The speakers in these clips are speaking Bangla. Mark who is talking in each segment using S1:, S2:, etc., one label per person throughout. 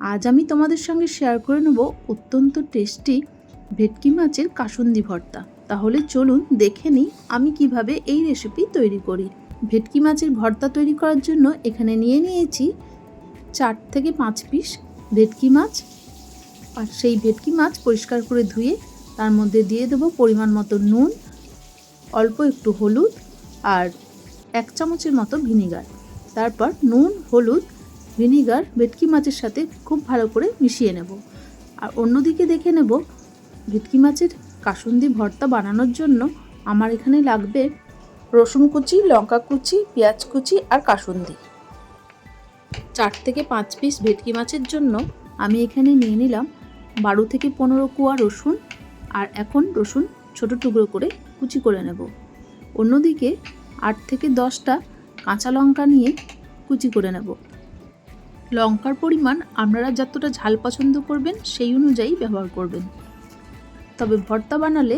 S1: আজ আমি তোমাদের সঙ্গে শেয়ার করে নেব অত্যন্ত টেস্টি ভেটকি মাছের কাসুন্দি ভর্তা। তাহলে চলুন দেখে নিই আমি কীভাবে এই রেসিপি তৈরি করি। ভেটকি মাছের ভর্তা তৈরি করার জন্য এখানে নিয়ে নিয়েছি চার থেকে পাঁচ পিস ভেটকি মাছ। আর সেই ভেটকি মাছ পরিষ্কার করে ধুয়ে তার মধ্যে দিয়ে দেবো পরিমাণ মতো নুন, অল্প একটু হলুদ আর এক চামচের মতো ভিনিগার। তারপর নুন, হলুদ ভিনিগার ভেটকি মাছের সাথে খুব ভালো করে মিশিয়ে নেব। আর অন্যদিকে দেখে নেব, ভেটকি মাছের কাসুন্দি ভর্তা বানানোর জন্য আমার এখানে লাগবে রসুন কুচি, লঙ্কা কুচি, পেঁয়াজ কুচি আর কাসুন্দি। চার থেকে পাঁচ পিস ভেটকি মাছের জন্য আমি এখানে নিয়ে নিলাম বারো থেকে পনেরো কুয়া রসুন আর এখন রসুন ছোট টুকরো করে কুচি করে নেব। অন্যদিকে আট থেকে দশটা কাঁচা লঙ্কা নিয়ে কুচি করে নেব। লঙ্কার পরিমাণ আপনারা যতটা ঝাল পছন্দ করবেন সেই অনুযায়ী ব্যবহার করবেন। তবে ভর্তা বানালে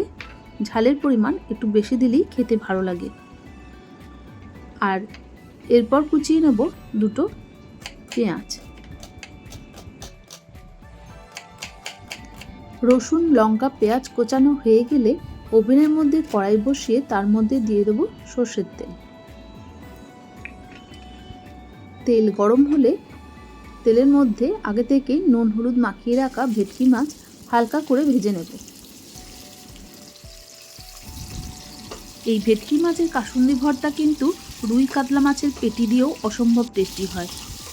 S1: ঝালের পরিমাণ একটু বেশি দিলেই খেতে ভালো লাগে। আর এরপর কুচিয়ে নেব দুটো পেঁয়াজ। রসুন, লঙ্কা, পেঁয়াজ কোচানো হয়ে গেলে ওভেনের মধ্যে কড়াই বসিয়ে তার মধ্যে দিয়ে দেবো সর্ষের তেল। তেল গরম হলে তেলের মধ্যে আগে থেকে নুন হলুদ মাখিয়ে রাখা ভেটকি মাছ হালকা করে ভেজে নেব। এই ভেটকি মাছের কাসুন্দি ভর্তা কিন্তু রুই কাতলা মাছের পেটি দিয়েও অসম্ভব টেস্টি হয়।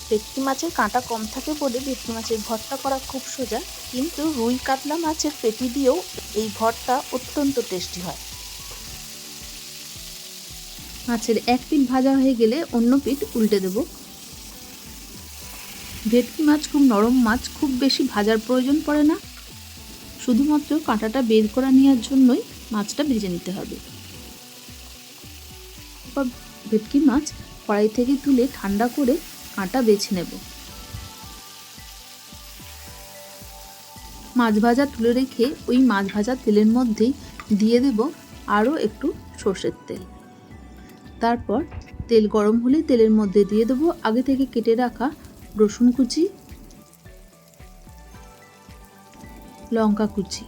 S1: ভেটকি মাছের কাঁটা কম থাকে বলে ভেটকি মাছের ভর্তা করা খুব সোজা কিন্তু রুই কাতলা মাছের পেটি দিয়েও এই ভর্তা অত্যন্ত টেস্টি হয়। মাছের এক পিঠ ভাজা হয়ে গেলে অন্য পিঠ উল্টে দেব। ভেটকি মাছ খুব নরম মাছ, খুব বেশি ভাজার প্রয়োজন পড়ে না। শুধুমাত্র কাঁটাটা বের করা নেওয়ার জন্যই মাছটা ভেজে নিতে হবে। ভেটকি মাছ কড়াই থেকে তুলে ঠান্ডা করে কাঁটা বেছে নেব। মাছ ভাজা তুলে রেখে ওই মাছ ভাজা তেলের মধ্যেই দিয়ে দেব আরও একটু সর্ষের তেল। তারপর তেল গরম হলে তেলের মধ্যে দিয়ে দেবো আগে থেকে কেটে রাখা রসুন কুচি, লঙ্কা কুচি।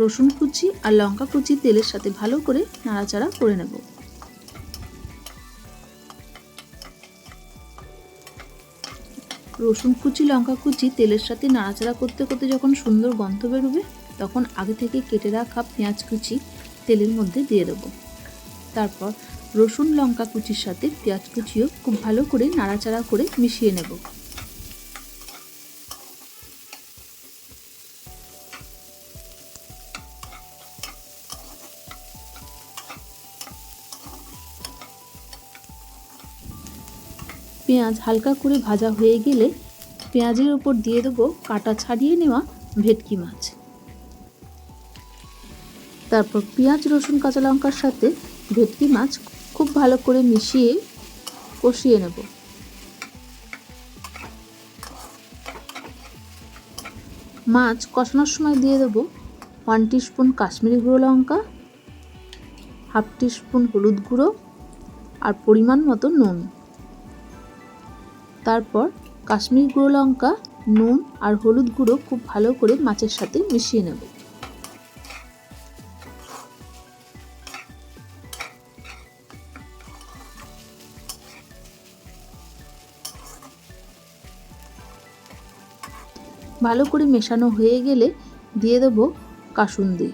S1: রসুন কুচি আর লঙ্কা কুচি তেলের সাথে ভালো করে নাড়াচাড়া করে নেব। রসুন কুচি, লঙ্কা কুচি তেলের সাথে নাড়াচাড়া করতে করতে যখন সুন্দর গন্ধ বেরোবে, তখন আগে থেকে কেটে রাখা পেঁয়াজ কুচি তেলের মধ্যে দিয়ে দেবো। তারপর রসুন, লঙ্কা কুচির সাথে পেঁয়াজ কুচিও খুব ভালো করে নাড়াচাড়া করে মিশিয়ে নেব। পেঁয়াজ হালকা করে ভাজা হয়ে গেলে পেঁয়াজের ওপর দিয়ে দেবো কাটা ছাড়িয়ে নেওয়া ভেটকি মাছ। তারপর পেঁয়াজ, রসুন, কাঁচা লঙ্কার সাথে ভেটকি মাছ খুব ভালো করে মিশিয়ে কষিয়ে নেব। মাছ কষানোর সময় দিয়ে দেবো ওয়ান স্পুন কাশ্মীরি গুঁড়ো লঙ্কা, হাফ স্পুন হলুদ গুঁড়ো আর পরিমাণ মতো নুন। তারপর কাশ্মীরি গুঁড়ো লঙ্কা, নুন আর হলুদ গুঁড়ো খুব ভালো করে মাছের সাথে মিশিয়ে নেব। ভালো করে মেশানো হয়ে গেলে দিয়ে দেব কাসুন্দি।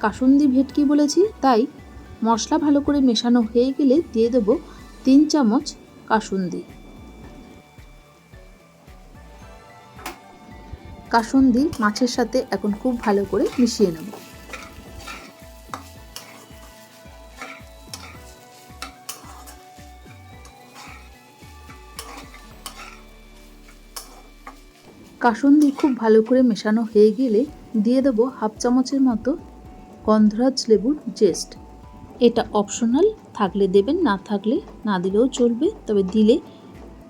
S1: কাসুন্দি ভেটকি বলেছি, তাই মশলা ভালো করে মেশানো হয়ে গেলে দিয়ে দেব তিন চামচ কাসুন্দি। কাসুন্দি মাছের সাথে এখন খুব ভালো করে মিশিয়ে নেব। কাসুন্দি খুব ভালো করে মেশানো হয়ে গেলে দিয়ে দেবো হাফ চামচের মতো গন্ধরাজ লেবুর জেস্ট। এটা অপশনাল, থাকলে দেবেন, না থাকলে না দিলেও চলবে, তবে দিলে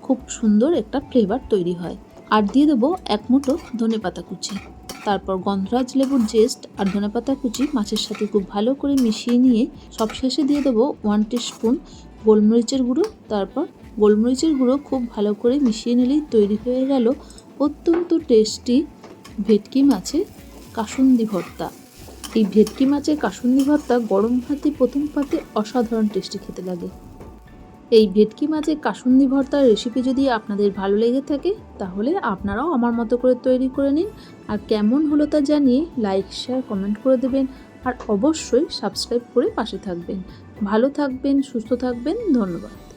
S1: খুব সুন্দর একটা ফ্লেভার তৈরি হয়। আর দিয়ে দেবো এক মুঠো ধনে পাতা কুচি। তারপর গন্ধরাজ লেবুর জেস্ট আর ধনেপাতা কুচি মাছের সাথে খুব ভালো করে মিশিয়ে নিয়ে সবশেষে দিয়ে দেবো ওয়ান স্পুন গোলমরিচের গুঁড়ো। তারপর গোলমরিচের গুঁড়ো খুব ভালো করে মিশিয়ে নিলেই তৈরি হয়ে গেল অত্যন্ত টেস্টি ভেটকি মাছের কাসুন্দি ভর্তা। এই ভেটকি মাছের কাসুন্দি ভর্তা গরম ভাতে, প্রথম পাতে অসাধারণ টেস্টি খেতে লাগে। এই ভেটকি মাছের কাসুন্দি ভর্তার রেসিপি যদি আপনাদের ভালো লেগে থাকে, তাহলে আপনারাও আমার মতো করে তৈরি করে নিন। আর কেমন হলো তা জানিয়ে লাইক শেয়ার কমেন্ট করে দেবেন। আর অবশ্যই সাবস্ক্রাইব করে পাশে থাকবেন। ভালো থাকবেন, সুস্থ থাকবেন, ধন্যবাদ।